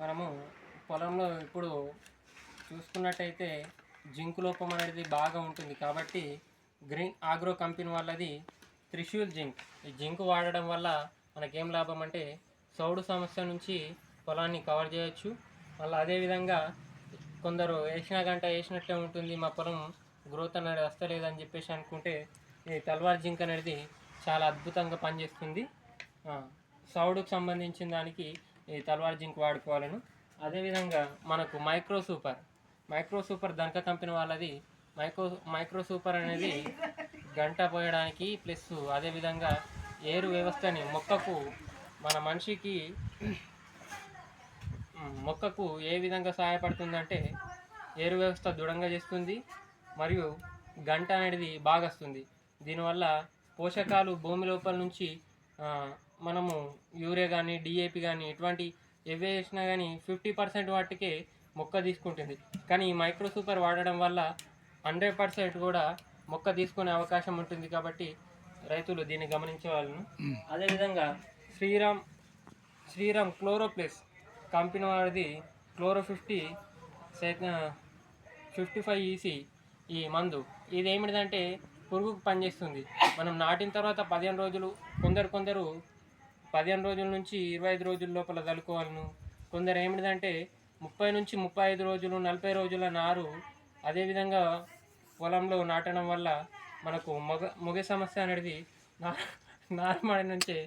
మనము పొలంలో ఇప్పుడు చూసుకున్నట్టయితే జింక్ లోపం అనేది బాగా ఉంటుంది కాబట్టి గ్రీన్ ఆగ్రో కంపెనీ వాళ్ళది త్రిశూల్ జింక్. ఈ జింక్ వాడడం వల్ల మనకేం లాభం అంటే సౌడు సమస్య నుంచి పొలాన్ని కవర్ చేయొచ్చు. మళ్ళీ అదేవిధంగా కొందరు వేసిన గంట వేసినట్లే ఉంటుంది మా పొలం గ్రోత్ అనేది వస్తలేదని చెప్పేసి అనుకుంటే ఈ తల్వార్ జింక్ అనేది చాలా అద్భుతంగా పనిచేస్తుంది. సౌడుకు సంబంధించిన దానికి ఈ తల్వార్ జింక్ వాడుకోవాలను. అదేవిధంగా మనకు మైక్రో సూపర్. మైక్రో సూపర్ దంక కంపెనీ వాళ్ళది మైక్రో మైక్రో సూపర్ అనేది గంట పోయడానికి ప్లస్ అదేవిధంగా ఏరు వ్యవస్థని మొక్కకు మన మనిషికి మొక్కకు ఏ విధంగా సహాయపడుతుందంటే ఏరు వ్యవస్థ దృఢంగా చేస్తుంది మరియు గంట అనేది బాగా వస్తుంది. దీనివల్ల పోషకాలు భూమి లోపల నుంచి మనము యూరియా కానీ డిఏపి కానీ ఇటువంటి ఏవే వేసినా కానీ ఫిఫ్టీ పర్సెంట్ వాటికే మొక్క తీసుకుంటుంది. కానీ ఈ మైక్రో సూపర్ వాడడం వల్ల హండ్రెడ్ పర్సెంట్ కూడా మొక్క తీసుకునే అవకాశం ఉంటుంది కాబట్టి రైతులు దీన్ని గమనించవాలను అదేవిధంగా Sriram Sriram chloro plus company వాడిది chloro fifty fifty five EC ఈ మందు. ఇది ఏమిటిదంటే పురుగుకు పనిచేస్తుంది మనం నాటిన తర్వాత పదిహేను రోజులు కొందరు కొందరు పదిహేను రోజుల నుంచి ఇరవై ఐదు రోజుల లోపల చల్లుకోవాలను కొందరు ఏమిటిదంటే ముప్పై నుంచి ముప్పై ఐదు రోజులు నలభై రోజుల నారు అదేవిధంగా పొలంలో నాటడం వల్ల మనకు మొగ మొగ సమస్య అనేది నా నారుమడి నుంచే